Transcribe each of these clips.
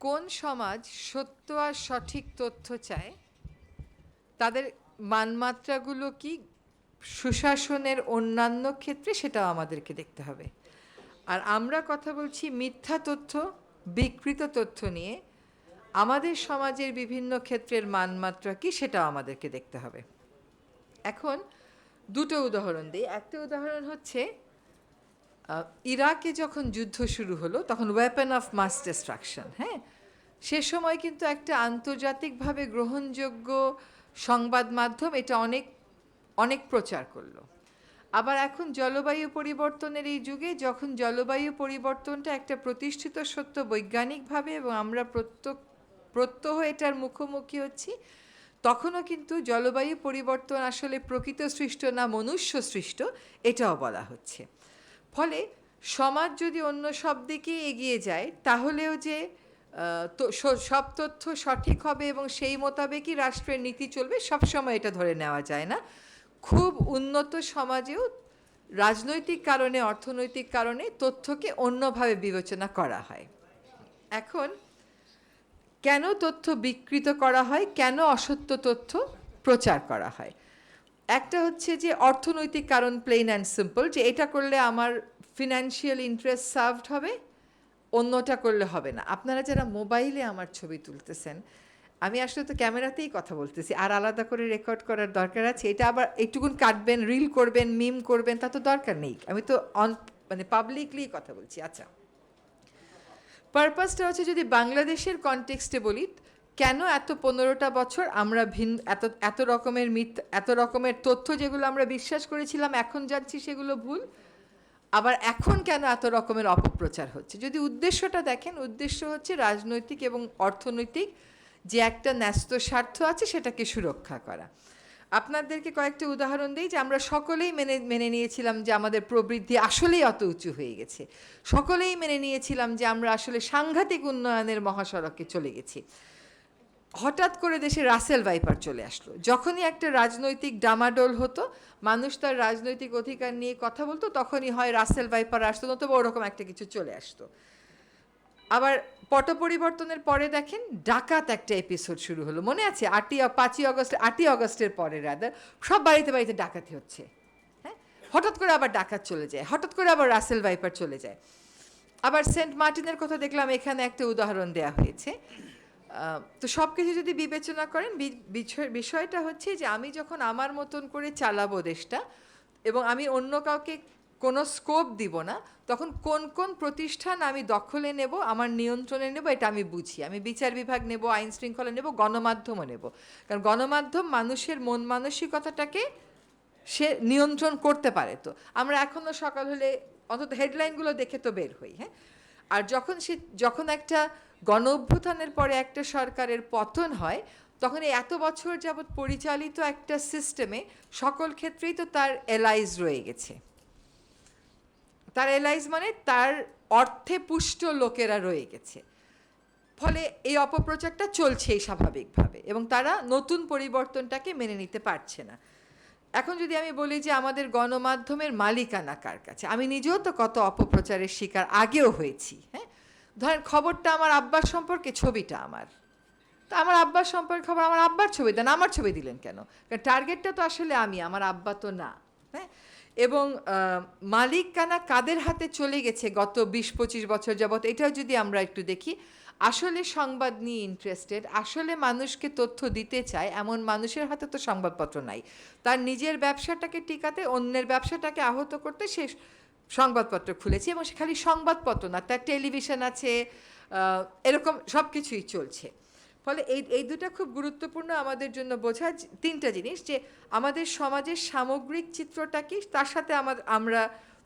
কোন সমাজ সত্য আর সঠিক তথ্য চায়? তাদের মানমাত্রাগুলো কি সুশাসনের অন্যান্য ক্ষেত্রে সেটাও আমাদেরকে দেখতে হবে। আর আমরা কথা বলছি মিথ্যা তথ্য, বিকৃত তথ্য নিয়ে। আমাদের সমাজের বিভিন্ন ক্ষেত্রের মানমাত্রা কি সেটাও আমাদেরকে দেখতে হবে। এখন দুটো উদাহরণ দিই। একটা উদাহরণ হচ্ছে ইরাকে যখন যুদ্ধ শুরু হলো, তখন ওয়েপন অফ মাস ডিস্ট্রাকশন হ্যাঁ? সে সময় কিন্তু একটা আন্তর্জাতিকভাবে গ্রহণযোগ্য সংবাদ মাধ্যম এটা অনেক অনেক প্রচার করল। আবার এখন জলবায়ু পরিবর্তনের এই যুগে যখন জলবায়ু পরিবর্তনটা একটা প্রতিষ্ঠিত সত্য বৈজ্ঞানিকভাবে এবং আমরা প্রত্যক, প্রত্যহ এটার মুখোমুখি হচ্ছি, তখনও কিন্তু জলবায়ু পরিবর্তন আসলে প্রকৃত সৃষ্ট না মনুষ্য সৃষ্ট, এটাও বলা হচ্ছে। ফলে সমাজ যদি অন্য সব দিকে এগিয়ে যায়, তাহলেও যে সব তথ্য সঠিক হবে এবং সেই মোতাবেকই রাষ্ট্রের নীতি চলবে সবসময় এটা ধরে নেওয়া যায় না। খুব উন্নত সমাজেও রাজনৈতিক কারণে, অর্থনৈতিক কারণে তথ্যকে অন্যভাবে বিবেচনা করা হয়। এখন, কেন তথ্য বিকৃত করা হয়? কেন অসত্য তথ্য প্রচার করা হয়? একটা হচ্ছে যে অর্থনৈতিক কারণ প্লেন অ্যান্ড সিম্পল যে এটা করলে আমার ফিনান্সিয়াল ইন্টারেস্ট সার্ভড হবে, অন্যটা করলে হবে না। আপনারা যারা মোবাইলে আমার ছবি তুলতেছেন, আমি আসলে তো ক্যামেরাতেই কথা বলতেছি, আর আলাদা করে রেকর্ড করার দরকার আছে, এটা আবার একটুকুন কাটবেন রিল করবেন মিম করবেন, তা তো দরকার নেই। আমি তো অন মানে পাবলিকলি কথা বলছি। আচ্ছা পারপাসটা হচ্ছে যদি বাংলাদেশের কনটেক্সটে বলি কেন এত পনেরোটা বছর আমরা ভিন এত এত রকমের মিথ, এত রকমের তথ্য যেগুলো আমরা বিশ্বাস করেছিলাম, এখন যাচ্ছি সেগুলো ভুল? আবার এখন কেন এত রকমের অপপ্রচার হচ্ছে? যদি উদ্দেশ্যটা দেখেন, উদ্দেশ্য হচ্ছে রাজনৈতিক এবং অর্থনৈতিক যে একটা ন্যস্ত স্বার্থ আছে সেটাকে সুরক্ষা করা। আপনাদেরকে কয়েকটা উদাহরণ দিই যে আমরা সকলেই মেনে মেনে নিয়েছিলাম যে আমাদের প্রবৃদ্ধি আসলেই অত উঁচু হয়ে গেছে। সকলেই মেনে নিয়েছিলাম যে আমরা আসলে সাংঘাতিক উন্নয়নের মহাসড়কে চলে গেছি। হঠাৎ করে দেশে রাসেল ভাইপার চলে আসলো। যখনই একটা রাজনৈতিক ডামাডোল হতো, মানুষ তার রাজনৈতিক অধিকার নিয়ে কথা বলতো, তখনই হয় রাসেল ভাইপার আসতো, নতুবা ওরকম একটা কিছু চলে আসতো। আবার পট পরিবর্তনের পরে দেখেন ডাকাত একটা এপিসোড শুরু হলো। মনে আছে? আটই পাঁচই অগস্ট আটই আগস্টের পরে রাদার সব বাড়িতে বাড়িতে ডাকাতি হচ্ছে। হ্যাঁ? হঠাৎ করে আবার ডাকাত চলে যায়, হঠাৎ করে আবার রাসেল ভাইপার চলে যায়। আবার সেন্ট মার্টিনের কথা দেখলাম, এখানে একটা উদাহরণ দেয়া হয়েছে। তো সব কিছু যদি বিবেচনা করেন বিষয়টা হচ্ছে যে আমি যখন আমার মতন করে চালাবো দেশটা এবং আমি অন্য কাউকে কোনো স্কোপ দিব না, তখন কোন কোন প্রতিষ্ঠান আমি দখলে নেব, আমার নিয়ন্ত্রণে নেব, এটা আমি বুঝি। আমি বিচার বিভাগ নেব, আইন শৃঙ্খলা নেব, গণমাধ্যমও নেব। কারণ গণমাধ্যম মানুষের মন মানসিকতাটাকে সে নিয়ন্ত্রণ করতে পারে তো। আমরা এখনও সকাল হলে অন্তত হেডলাইনগুলো দেখে তো বের হই হ্যাঁ? আর যখন সে যখন একটা গণ অভ্যুত্থানের পরে একটা সরকারের পতন হয়, তখন এত বছর যাবৎ পরিচালিত একটা সিস্টেমে সকল ক্ষেত্রেই তো তার এলাইজ রয়ে গেছে। তার এলাইজ মানে তার অর্থে পুষ্ট লোকেরা রয়ে গেছে। ফলে এই অপপ্রচারটা চলছেই স্বাভাবিকভাবে এবং তারা নতুন পরিবর্তনটাকে মেনে নিতে পারছে না। এখন যদি আমি বলি যে আমাদের গণমাধ্যমের মালিকানা কার কাছে? আমি নিজেও তো কত অপপ্রচারের শিকার আগেও হয়েছি হ্যাঁ? ধরেন খবরটা আমার আব্বার সম্পর্কে, ছবিটা আমার। তা আমার আব্বার সম্পর্কে খবর, আমার আব্বার ছবি, দেন আমার ছবি দিলেন কেন? কারণ টার্গেটটা তো আসলে আমি, আমার আব্বা তো না হ্যাঁ? এবং মালিকানা কাদের হাতে চলে গেছে গত বিশ পঁচিশ বছর যাবত এটাও যদি আমরা একটু দেখি, আসলে সংবাদ নিয়ে ইন্টারেস্টেড আসলে মানুষকে তথ্য দিতে চায়, এমন মানুষের হাতে তো সংবাদপত্র নাই। তার নিজের ব্যবসাটাকে টিকাতে, অন্যের ব্যবসাটাকে আহত করতে সে সংবাদপত্র খুলেছি এবং সে খালি সংবাদপত্র না, তার টেলিভিশন আছে এরকম সব কিছুই চলছে। ফলে এই এই দুটা খুব গুরুত্বপূর্ণ আমাদের জন্য বোঝা তিনটা জিনিস যে আমাদের সমাজের সামগ্রিক চিত্রটা কি, তার সাথে আমার, আমরা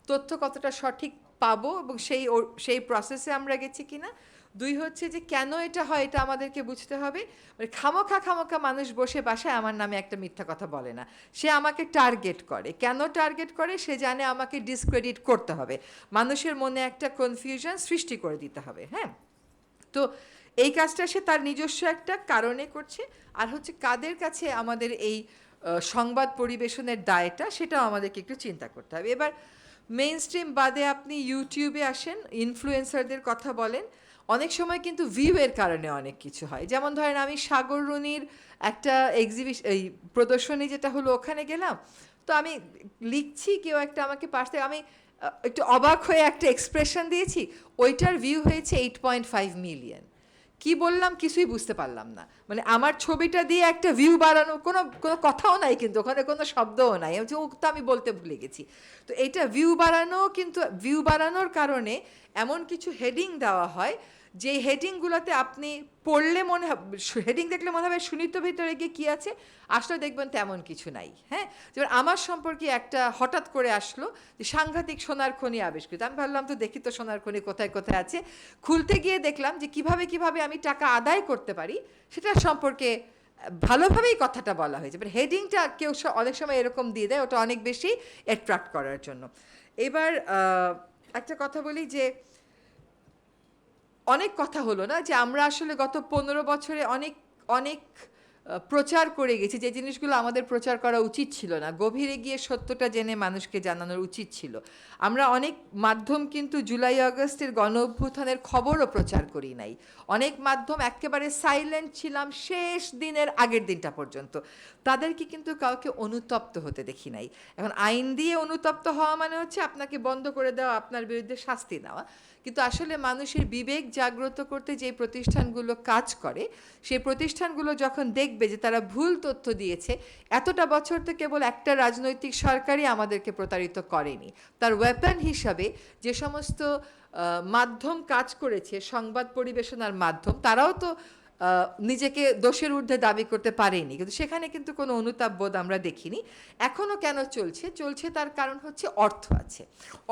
তথ্য কতটা সঠিক পাবো এবং সেই সেই প্রসেসে আমরা গেছি কিনা। দুই হচ্ছে যে কেন এটা হয় এটা আমাদেরকে বুঝতে হবে। মানে খামোখা খামোখা মানুষ বসে বাসায় আমার নামে একটা মিথ্যা কথা বলে না। সে আমাকে টার্গেট করে। কেন টার্গেট করে? সে জানে আমাকে ডিসক্রেডিট করতে হবে। মানুষের মনে একটা কনফিউশন সৃষ্টি করে দিতে হবে হ্যাঁ? তো এই কাজটা সে তার নিজস্ব একটা কারণে করছে। আর হচ্ছে কাদের কাছে আমাদের এই সংবাদ পরিবেশনের দায়টা সেটাও আমাদেরকে একটু চিন্তা করতে হবে। এবার মেইন স্ট্রিম বাদে আপনি ইউটিউবে আসেন ইনফ্লুয়েন্সারদের কথা বলেন, অনেক সময় কিন্তু ভিউয়ের কারণে অনেক কিছু হয়। যেমন ধরেন আমি সাগর রুনির একটা এক্সিবিশ এই প্রদর্শনী যেটা হলো ওখানে গেলাম, তো আমি লিখছি কেউ একটা আমাকে পাশ থেকে, আমি একটু অবাক হয়ে একটা এক্সপ্রেশন দিয়েছি, ওইটার ভিউ হয়েছে এইট পয়েন্ট ফাইভ মিলিয়ন কি বললাম কিছুই বুঝতে পারলাম না। মানে আমার ছবিটা দিয়ে একটা ভিউ বাড়ানো কোনো কোনো কথাও নাই কিন্তু ওখানে কোনো শব্দও নাই। আমি বলছি, ও তো আমি বলতে ভুলে গেছি। তো এটা ভিউ বাড়ানো কিন্তু ভিউ বাড়ানোর কারণে এমন কিছু হেডিং দেওয়া হয় যে হেডিংগুলোতে আপনি পড়লে মনে হেডিং দেখলে মনে হবে সুনিত ভিতরে গিয়ে কী আছে? আসলে দেখবেন তেমন কিছু নাই হ্যাঁ? যেমন আমার সম্পর্কে একটা হঠাৎ করে আসলো যে সাংঘাতিক সোনার খনি আবিষ্কৃত। আমি ভাবলাম তো দেখি তো সোনার খনি কোথায় কোথায় আছে। খুলতে গিয়ে দেখলাম যে কীভাবে কীভাবে আমি টাকা আদায় করতে পারি সেটা সম্পর্কে ভালোভাবেই কথাটা বলা হয়েছে। বাট হেডিংটা কেউ অনেক সময় এরকম দিয়ে দেয়, ওটা অনেক বেশি অ্যাট্রাক্ট করার জন্য। এবার একটা কথা বলি যে অনেক কথা হলো না যে আমরা আসলে গত পনেরো বছরে অনেক অনেক প্রচার করে গেছি। যে জিনিসগুলো আমাদের প্রচার করা উচিত ছিল না। গভীরে গিয়ে সত্যটা জেনে মানুষকে জানানোর উচিত ছিল। আমরা অনেক মাধ্যম কিন্তু জুলাই, আগস্টের গণ অভ্যুত্থানের খবরও প্রচার করি নাই। অনেক মাধ্যম একেবারে সাইলেন্ট ছিলাম শেষ দিনের আগের দিনটা পর্যন্ত। তাদেরকে কিন্তু কাউকে অনুতপ্ত হতে দেখি নাই। এখন আইন দিয়ে অনুতপ্ত হওয়া মানে হচ্ছে আপনাকে বন্ধ করে দেওয়া, আপনার বিরুদ্ধে শাস্তি নেওয়া। কিন্তু আসলে মানুষের বিবেক জাগ্রত করতে যে প্রতিষ্ঠানগুলো কাজ করে, সেই প্রতিষ্ঠানগুলো যখন দেখবে যে তারা ভুল তথ্য দিয়েছে, এতটা বছর তো কেবল একটা রাজনৈতিক সরকারই আমাদেরকে প্রতারিত করেনি। তার ওয়েপন হিসাবে যে সমস্ত মাধ্যম কাজ করেছে, সংবাদ পরিবেশনার মাধ্যম, তারাও তো নিজেকে দোষের ঊর্ধ্বে দাবি করতে পারেনি। কিন্তু সেখানে কিন্তু কোনো অনুতাপ বোধ আমরা দেখিনি। এখনও কেন চলছে? চলছে তার কারণ হচ্ছে অর্থ আছে।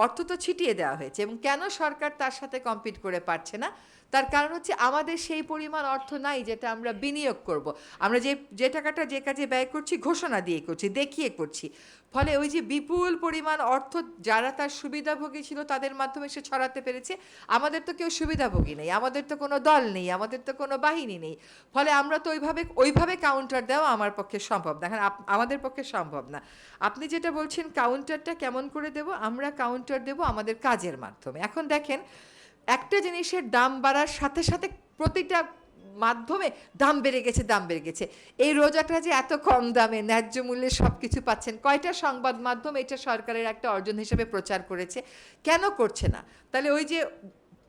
অর্থ তো ছিটিয়ে দেওয়া হয়েছে এবং কেন সরকার তার সাথে কম্পিট করে পারছে না? তার কারণ হচ্ছে আমাদের সেই পরিমাণ অর্থ নাই যেটা আমরা বিনিয়োগ করব। আমরা যে যে টাকাটা যে কাজে ব্যয় করছি, ঘোষণা দিয়ে করছি, দেখিয়ে করছি। ফলে ওই যে বিপুল পরিমাণ অর্থ যারা তার সুবিধাভোগী ছিল তাদের মাধ্যমে সে ছড়াতে পেরেছে, আমাদের তো কেউ সুবিধাভোগী নেই, আমাদের তো কোনো দল নেই, আমাদের তো কোনো বাহিনী নেই। ফলে আমরা তো ওইভাবে ওইভাবে কাউন্টার দেওয়া আমার পক্ষে সম্ভব না। আপ- আমাদের পক্ষে সম্ভব না। আপনি যেটা বলছেন কাউন্টারটা কেমন করে দেব? আমরা কাউন্টার দেব আমাদের কাজের মাধ্যমে। এখন দেখেন একটা জিনিসের দাম বাড়ার সাথে সাথে প্রতিটা মাধ্যমে দাম বেড়ে গেছে, দাম বেড়ে গেছে। এই রোজাটা যে এত কম দামে ন্যায্য মূল্যে সব কিছু পাচ্ছেন, কয়টা সংবাদ মাধ্যম এটা সরকারের একটা অর্জন হিসেবে প্রচার করেছে? কেন করছে না? তাহলে ওই যে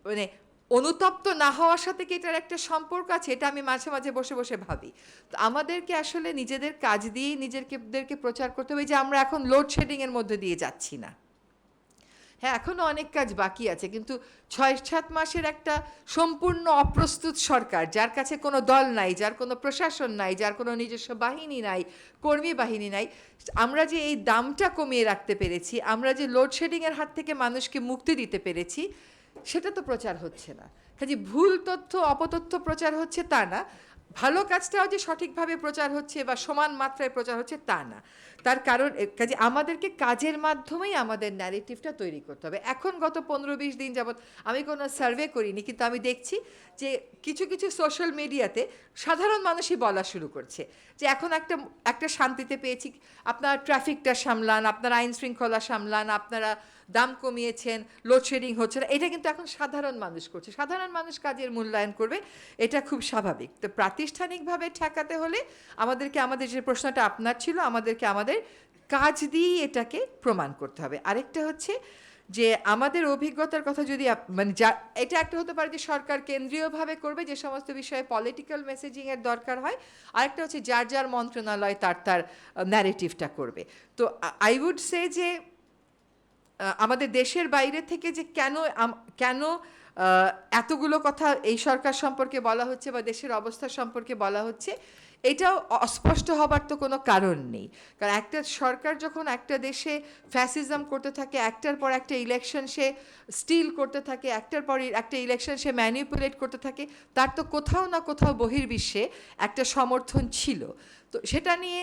মানে অনুতপ্ত না হওয়ার সাথে কি এটার একটা সম্পর্ক আছে? এটা আমি মাঝে মাঝে বসে বসে ভাবি। তো আমাদেরকে আসলে নিজেদের কাজ দিয়েই নিজেদেরকে প্রচার করতে হবে। যে আমরা এখন লোডশেডিংয়ের মধ্যে দিয়ে যাচ্ছি না। হ্যাঁ এখনও অনেক কাজ বাকি আছে, কিন্তু ছয় সাত মাসের একটা সম্পূর্ণ অপ্রস্তুত সরকার, যার কাছে কোনো দল নাই, যার কোনো প্রশাসন নাই, যার কোনো নিজস্ব বাহিনী নাই, কর্মী বাহিনী নাই, আমরা যে এই দামটা কমিয়ে রাখতে পেরেছি, আমরা যে লোডশেডিংয়ের হাত থেকে মানুষকে মুক্তি দিতে পেরেছি, সেটা তো প্রচার হচ্ছে না। কাজে ভুল তথ্য, অপতথ্য প্রচার হচ্ছে তা না, ভালো কাজটাও যে সঠিকভাবে প্রচার হচ্ছে বা সমান মাত্রায় প্রচার হচ্ছে তা না। তার কারণ কাজে আমাদেরকে কাজের মাধ্যমেই আমাদের ন্যারেটিভটা তৈরি করতে হবে। এখন গত পনেরো বিশ দিন যাবৎ আমি কোনো সার্ভে করিনি, কিন্তু আমি দেখছি যে কিছু কিছু সোশ্যাল মিডিয়াতে সাধারণ মানুষই বলা শুরু করছে যে এখন একটা একটা শান্তিতে পেয়েছি, আপনারা ট্রাফিকটা সামলান, আপনারা আইন শৃঙ্খলা সামলান, আপনারা দাম কমিয়েছেন লোডশেডিং হচ্ছে না, এটা কিন্তু এখন সাধারণ মানুষ করছে। সাধারণ মানুষ কাজের মূল্যায়ন করবে, এটা খুব স্বাভাবিক। তো প্রাতিষ্ঠানিকভাবে ঠেকাতে হলে আমাদেরকে, আমাদের যে প্রশ্নটা আপনার ছিল, আমাদেরকে আমাদের কাজ দিয়েই এটাকে প্রমাণ করতে হবে। আরেকটা হচ্ছে যে, আমাদের অভিজ্ঞতার কথা যদি মানে যা, এটা একটা হতে পারে যে সরকার কেন্দ্রীয়ভাবে করবে, যে সমস্ত বিষয়ে পলিটিক্যাল মেসেজিংয়ের দরকার হয়, আরেকটা হচ্ছে যার যার মন্ত্রণালয় তার তার ন্যারেটিভটা করবে। তো আই উড সে যে আমাদের দেশের বাইরে থেকে যে কেন কেন এতগুলো কথা এই সরকার সম্পর্কে বলা হচ্ছে বা দেশের অবস্থা সম্পর্কে বলা হচ্ছে, এটাও অস্পষ্ট হবার তো কোনো কারণ নেই। কারণ একটা সরকার যখন একটা দেশে ফ্যাসিজম করতে থাকে, একটার পর একটা ইলেকশন সে স্টিল করতে থাকে, একটার পর একটা ইলেকশন সে ম্যানিপুলেট করতে থাকে, তার তো কোথাও না কোথাও বহির্বিশ্বে একটা সমর্থন ছিল। তো সেটা নিয়ে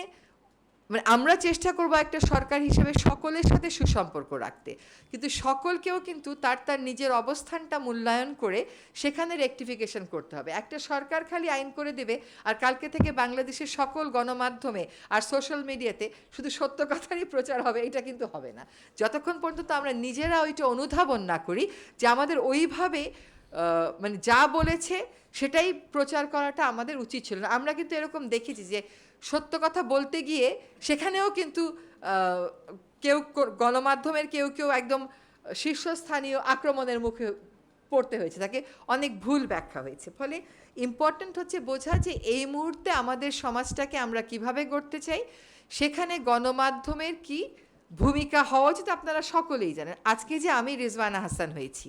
মানে আমরা চেষ্টা করব একটা সরকার হিসেবে সকলের সাথে সুসম্পর্ক রাখতে। কিন্তু সকলকেও কিন্তু তার তার নিজের অবস্থানটা মূল্যায়ন করে সেখানে রেকটিফিকেশন করতে হবে। একটা সরকার খালি আইন করে দেবে আর কালকে থেকে বাংলাদেশের সকল গণমাধ্যমে আর সোশ্যাল মিডিয়াতে শুধু সত্য কথারই প্রচার হবে, এটা কিন্তু হবে না। যতক্ষণ পর্যন্ত আমরা নিজেরা ওইটা অনুধাবন না করি যে আমাদের ওইভাবে মানে যা বলেছে সেটাই প্রচার করাটা আমাদের উচিত ছিল না। আমরা কিন্তু এরকম দেখেছি যে সত্য কথা বলতে গিয়ে সেখানেও কিন্তু কেউ গণমাধ্যমের কেউ কেউ একদম শীর্ষস্থানীয় আক্রমণের মুখে পড়তে হয়েছে। তাকে অনেক ভুল ব্যাখ্যা হয়েছে। ফলে ইম্পর্ট্যান্ট হচ্ছে বোঝা যে এই মুহূর্তে আমাদের সমাজটাকে আমরা কীভাবে গড়তে চাই, সেখানে গণমাধ্যমের কি ভূমিকা হওয়া উচিত আপনারা সকলেই জানেন। আজকে যে আমি রিজওয়ানা হাসান হয়েছি,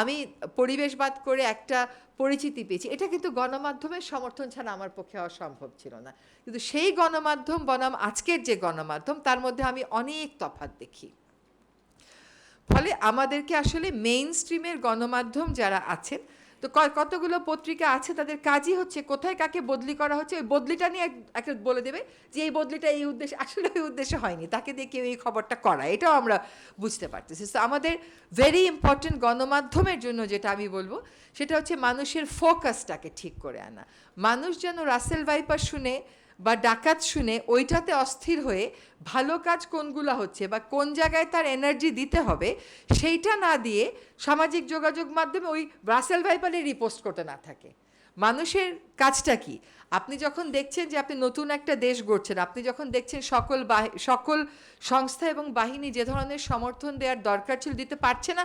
আমি পরিবেশবাদ করে একটা পরিচিতি পেয়েছি, এটা কিন্তু গণমাধ্যমের সমর্থন ছাড়া আমার পক্ষে হওয়া সম্ভব ছিল না। কিন্তু সেই গণমাধ্যম বনাম, আজকের যে গণমাধ্যম, তার মধ্যে আমি অনেক তফাৎ দেখি। ফলে আমাদেরকে আসলে মেইন স্ট্রিমের গণমাধ্যম যারা আছেন তো কতগুলো পত্রিকা আছে তাদের কাজই হচ্ছে, কোথায় কাকে বদলি করা হচ্ছে, ওই বদলিটা নিয়ে এক- একটা বলে দেবে যে এই বদলিটা এই উদ্দেশ্যে, আসলে ওই উদ্দেশ্যে হয়নি, তাকে দিয়ে কেউ এই খবরটা করা এটাও আমরা বুঝতে পারতেছি। তো আমাদের ভেরি ইম্পর্টেন্ট গণমাধ্যমের জন্য যেটা আমি বলব, সেটা হচ্ছে মানুষের ফোকাসটাকে ঠিক করে আনা। মানুষ যেন রাসেল ভাইপার শুনে বা ডাকাত শুনে ওইটাতে অস্থির হয়ে ভালো কাজ কোনগুলো হচ্ছে বা কোন জায়গায় তার এনার্জি দিতে হবে, সেইটা না দিয়ে সামাজিক যোগাযোগ মাধ্যমে ওই ব্রাসেল ভাইপারে রিপোস্ট করতে না থাকে। মানুষের কাজটা কি? আপনি যখন দেখছেন যে আপনি নতুন একটা দেশ গড়ছেন, আপনি যখন দেখছেন সকল সকল সংস্থা এবং বাহিনী যে ধরনের সমর্থন দেওয়ার দরকার ছিল, দিতে পারছে না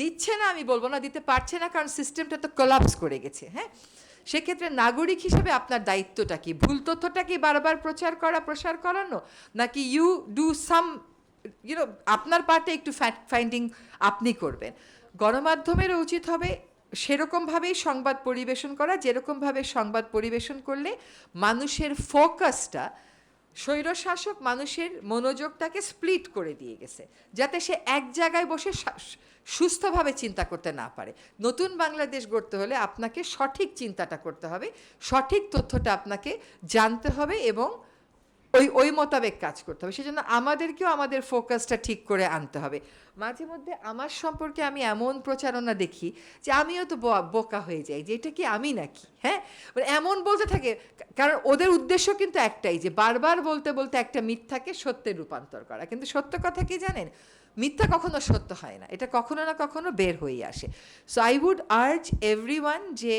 দিচ্ছে না আমি বলব না, দিতে পারছে না, কারণ সিস্টেমটা তো কোলাপস করে গেছে হ্যাঁ? সেক্ষেত্রে নাগরিক হিসেবে আপনার দায়িত্বটা কি? ভুল তথ্যটা কি বারবার প্রচার করা, প্রসার করানো? নাকি ইউ ডু সাম ইউনো আপনার পার্টে একটু ফাইন্ডিং আপনি করবেন। গণমাধ্যমেরও উচিত হবে সেরকমভাবেই সংবাদ পরিবেশন করা, যেরকমভাবে সংবাদ পরিবেশন করলে মানুষের ফোকাসটা, স্বৈরশাসক মানুষের মনোযোগটাকে স্প্লিট করে দিয়ে গেছে। যাতে সে এক জায়গায় বসে সুস্থভাবে চিন্তা করতে না পারে। নতুন বাংলাদেশ গড়তে হলে আপনাকে সঠিক চিন্তাটা করতে হবে, সঠিক তথ্যটা আপনাকে জানতে হবে এবং ওই ওই মোতাবেক কাজ করতে হবে। সেজন্য আমাদেরকেও আমাদের ফোকাসটা ঠিক করে আনতে হবে। মাঝে মধ্যে আমার সম্পর্কে আমি এমন প্রচারণা দেখি যে আমিও তো বোকা হয়ে যাই যে এটা কি আমি নাকি? হ্যাঁ? মানে এমন বলতে থাকে, কারণ ওদের উদ্দেশ্য কিন্তু একটাই যে বারবার বলতে বলতে একটা মিথ্যাকে সত্যে রূপান্তর করা। কিন্তু সত্য কথা কি জানেন? মিথ্যা কখনো সত্য হয় না। এটা কখনো না কখনো বের হয়ে আসে। So I would urge every যে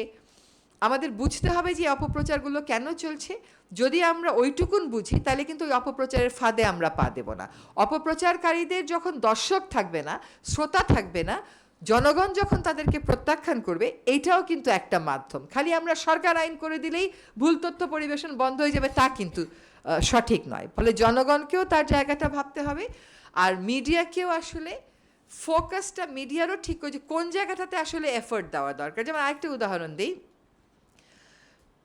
আমাদের বুঝতে হবে যে অপপ্রচারগুলো কেন চলছে। যদি আমরা ওইটুকুন বুঝি, তাহলে কিন্তু ওই অপপ্রচারের ফাঁদে আমরা পা দেব না। অপপ্রচারকারীদের যখন দর্শক থাকবে না, শ্রোতা থাকবে না, জনগণ যখন তাদেরকে প্রত্যাখ্যান করবে এইটাও কিন্তু একটা মাধ্যম। খালি আমরা সরকার আইন করে দিলেই ভুল তথ্য পরিবেশন বন্ধ হয়ে যাবে, তা কিন্তু সঠিক নয়। ফলে জনগণকেও তার জায়গাটা ভাবতে হবে। আর মিডিয়াকেও আসলে ফোকাসটা মিডিয়ারও ঠিক করে যে কোন জায়গাটাতে আসলে এফোর্ট দেওয়া দরকার। যেমন আরেকটা উদাহরণ দিই।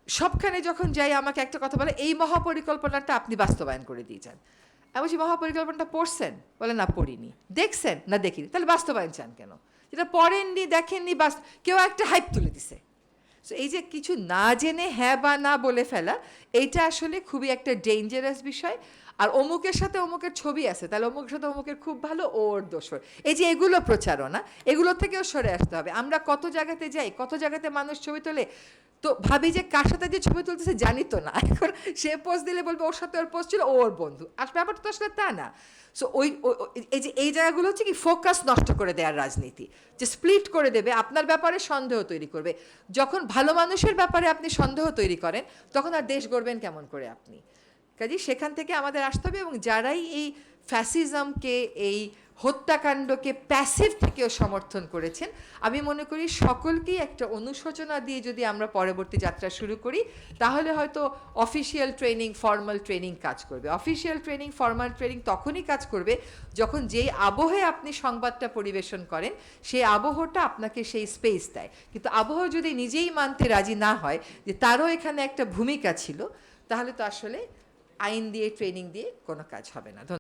সবখানে যখন যাই আমাকে একটা কথা বলে, এই মহাপরিকল্পনাটা আপনি বাস্তবায়ন করে দিয়ে যান। আমি বলছি, মহাপরিকল্পনাটা পড়ছেন? বলে, না, পড়িনি। দেখছেন? না, দেখিনি। তাহলে বাস্তবায়ন চান কেন? যেটা পড়েননি, দেখেননি, বাস কেউ একটা হাইপ তুলে দিছে। সো এই যে কিছু না জেনে হ্যাঁ বা না বলে ফেলা, এইটা আসলে খুবই একটা ডেঞ্জারাস বিষয়। আর অমুকের সাথে অমুকের ছবি আছে, তাহলে অমুকের সাথে অমুকের খুব ভালো ওর দোষর এই যে এগুলো প্রচারণা, এগুলো থেকেও সরে আসতে হবে। আমরা কত জায়গাতে যাই, কত জায়গাতে মানুষ ছবি তোলে, তো ভাবি যে কার সাথে যে ছবি তুলতেছে জানি তো না। এখন সে পোস্ট দিলে বলবে ওর সাথে ওর পোস্ট ছিল ওর বন্ধু। আর ব্যাপারটা তো আসলে তা না। সো ওই- এই যে এই জায়গাগুলো হচ্ছে কি ফোকাস নষ্ট করে দেওয়ার রাজনীতি। যে স্প্লিট করে দেবে, আপনার ব্যাপারে সন্দেহ তৈরি করবে। যখন ভালো মানুষের ব্যাপারে আপনি সন্দেহ তৈরি করেন, তখন আর দেশ গড়বেন কেমন করে আপনি? কাজে সেখান থেকে আমাদের আসতে হবে এবং যারাই এই ফ্যাসিজমকে এই হত্যাকাণ্ডকে প্যাসিভ থেকেও সমর্থন করেছেন, আমি মনে করি সকলকেই একটা অনুশোচনা দিয়ে যদি আমরা পরবর্তী যাত্রা শুরু করি, তাহলে হয়তো অফিসিয়াল ট্রেনিং ফর্মাল ট্রেনিং কাজ করবে। অফিসিয়াল ট্রেনিং ফর্মাল ট্রেনিং তখনই কাজ করবে যখন যেই আবহে আপনি সংবাদটা পরিবেশন করেন, সেই আবহটা আপনাকে সেই স্পেস দেয়। কিন্তু আবহ যদি নিজেই মানতে রাজি না হয় যে তারও এখানে একটা ভূমিকা ছিল, তাহলে তো আসলে আইন দিয়ে ট্রেনিং দিয়ে কোনো কাজ হবে না।